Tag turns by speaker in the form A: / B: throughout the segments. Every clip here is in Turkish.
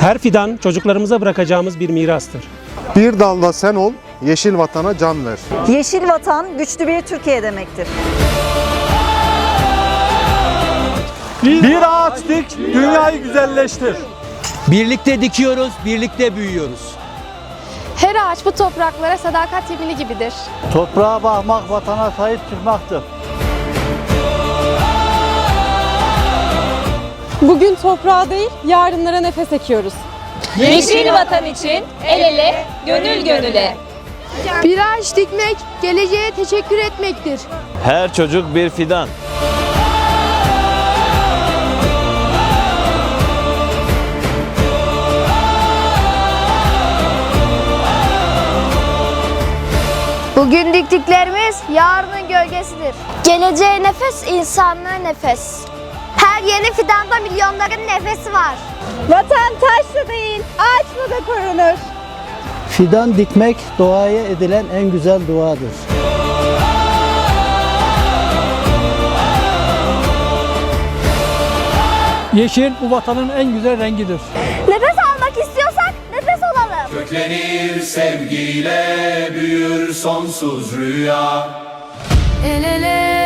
A: Her fidan çocuklarımıza bırakacağımız bir mirastır.
B: Bir dalda sen ol, yeşil vatana can ver.
C: Yeşil vatan güçlü bir Türkiye demektir.
D: Bir ağaç dik, dünyayı güzelleştir.
E: Birlikte dikiyoruz, birlikte büyüyoruz.
F: Her ağaç bu topraklara sadakat yemini gibidir.
D: Toprağa bakmak, vatana sahip çıkmaktır.
G: Bugün toprağa değil, yarınlara nefes ekiyoruz.
H: Yeşil vatan için el ele, gönül gönüle.
F: Bir ağaç dikmek, geleceğe teşekkür etmektir.
I: Her çocuk bir fidan.
F: Bugün diktiklerimiz yarının gölgesidir. Geleceğe nefes, insanlığa nefes. Her yeni fidanda milyonların nefesi var.
G: Vatan taşla değil, ağaçla da korunur.
D: Fidan dikmek doğaya edilen en güzel duadır. Yeşil bu vatanın en güzel rengidir.
F: Nefes almak istiyorsak nefes olalım.
J: Köklenir sevgiyle büyür sonsuz rüya
H: El ele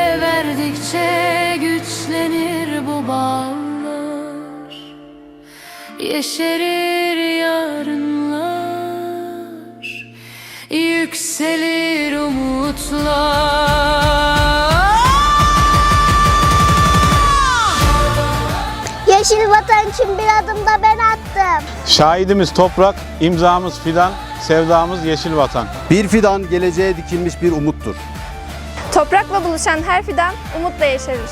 H: bağlar. Yeşerir yarınlar, yükselir umutlar.
F: Yeşil vatan için bir adım da ben attım.
I: Şahidimiz toprak, imzamız fidan, sevdamız yeşil vatan.
B: Bir fidan geleceğe dikilmiş bir umuttur.
F: Toprakla buluşan her fidan umutla yeşerir.